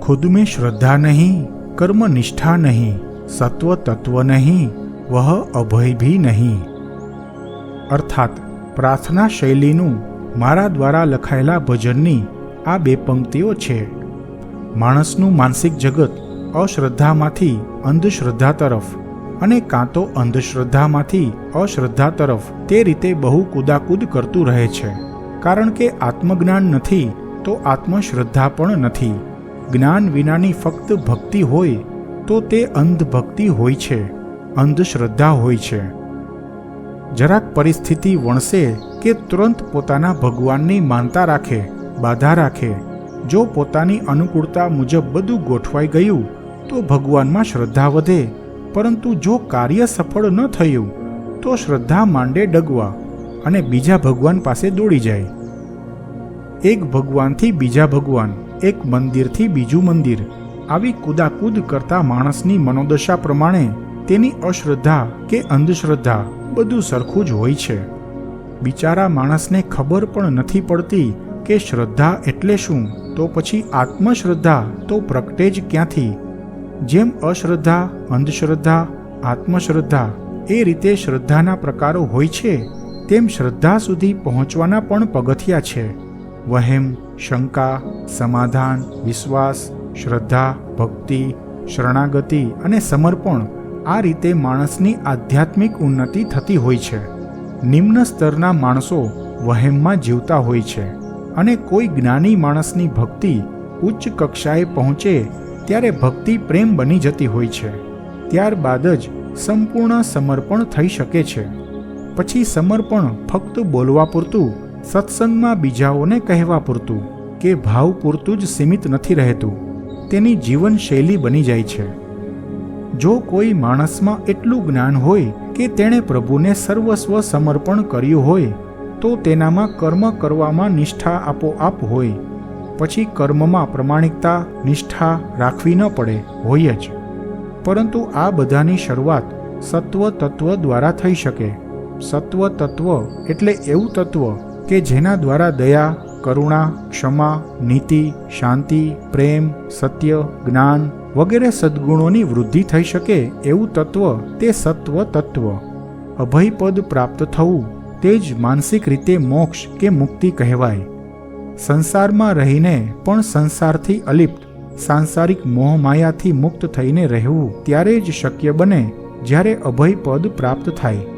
खुद में श्रद्धा नहीं कर्म निष्ठा नहीं सत्व तत्व नहीं वह અભય ભી નહીં અર્થાત પ્રાર્થના શૈલીનું મારા દ્વારા લખાયેલા ભજનની આ બે પંક્તિઓ છે માણસનું માનસિક જગત અશ્રદ્ધામાંથી અંધશ્રદ્ધા તરફ અને કાં તો અંધશ્રદ્ધામાંથી અશ્રદ્ધા તરફ તે રીતે બહુ કુદાકૂદ કરતું રહે છે કારણ કે આત્મજ્ઞાન નથી તો આત્મશ્રદ્ધા પણ નથી જ્ઞાન વિનાની ફક્ત ભક્તિ હોય તો તે અંધભક્તિ હોય છે, અંધશ્રદ્ધા હોય છે. જરાક પરિસ્થિતિ વણસે કે તુરંત પોતાના ભગવાનની માનતા રાખે, બાધા રાખે. જો પોતાની અનુકૂળતા મુજબ બધું ગોઠવાઈ ગયું, તો ભગવાનમાં શ્રદ્ધા વધે. પરંતુ જો કાર્ય સફળ ન થયું, તો શ્રદ્ધા માંડે ડગવા અને બીજા ભગવાન પાસે દોડી જાય. એક ભગવાનથી બીજા ભગવાન એક મંદિરથી બીજું મંદિર. આવી કુદાકૂદ કરતા માણસની મનોદશા પ્રમાણે તેની અશ્રદ્ધા કે અંધશ્રદ્ધા બધું સરખું જ હોય છે. બિચારા માણસને ખબર પણ નથી પડતી કે શ્રદ્ધા એટલે શું? તો પછી આત્મશ્રદ્ધા તો પ્રગટે જ ક્યાંથી? જેમ અશ્રદ્ધા, અંધશ્રદ્ધા, આત્મશ્રદ્ધા એ રીતે શ્રદ્ધાના પ્રકારો હોય છે, તેમ શ્રદ્ધા સુધી પહોંચવાના પણ પગથિયા છે. વહેમ, શંકા, સમાધાન, વિશ્વાસ, શ્રદ્ધા, ભક્તિ, શરણાગતિ અને સમર્પણ આ રીતે માણસની આધ્યાત્મિક ઉન્નતિ થતી હોય છે. નિમ્ન સ્તરના માણસો વહેમમાં જીવતા હોય છે અને કોઈ જ્ઞાની માણસની ભક્તિ ઉચ્ચ કક્ષાએ પહોંચે ત્યારે ભક્તિ પ્રેમ બની જતી હોય છે. ત્યારબાદ જ સંપૂર્ણ સમર્પણ થઈ શકે છે. પછી સમર્પણ ફક્ત બોલવા પૂરતું સત્સંગમાં બીજાઓને કહેવા પૂરતું કે ભાવ પૂરતું જ સીમિત નથી રહેતું. તેની જીવનશૈલી બની જાય છે. જો કોઈ માણસમાં એટલું જ્ઞાન હોય કે તેણે પ્રભુને સર્વસ્વ સમર્પણ કર્યું હોય, તો તેનામાં કર્મ કરવામાં નિષ્ઠા આપોઆપ હોય. પછી કર્મમાં પ્રમાણિકતા, નિષ્ઠા રાખવી ન પડે, હોય જ. પરંતુ આ બધાની શરૂઆત સત્વ તત્વ દ્વારા થઈ શકે. સત્વ તત્વ એટલે એવું તત્વ કે જેના દ્વારા દયા, કરુણા, ક્ષમા, નીતિ, શાંતિ, પ્રેમ, સત્ય, જ્ઞાન વગેરે સદ્ગુણોની વૃદ્ધિ થઈ શકે એવું તત્વ તે સત્વ તત્વ. અભયપદ પ્રાપ્ત થવું તે જ માનસિક રીતે મોક્ષ કે મુક્તિ કહેવાય. સંસારમાં રહીને પણ સંસારથી અલિપ્ત, સાંસારિક મોહમાયાથી મુક્ત થઈને રહેવું ત્યારે જ શક્ય બને જ્યારે અભયપદ પ્રાપ્ત થાય.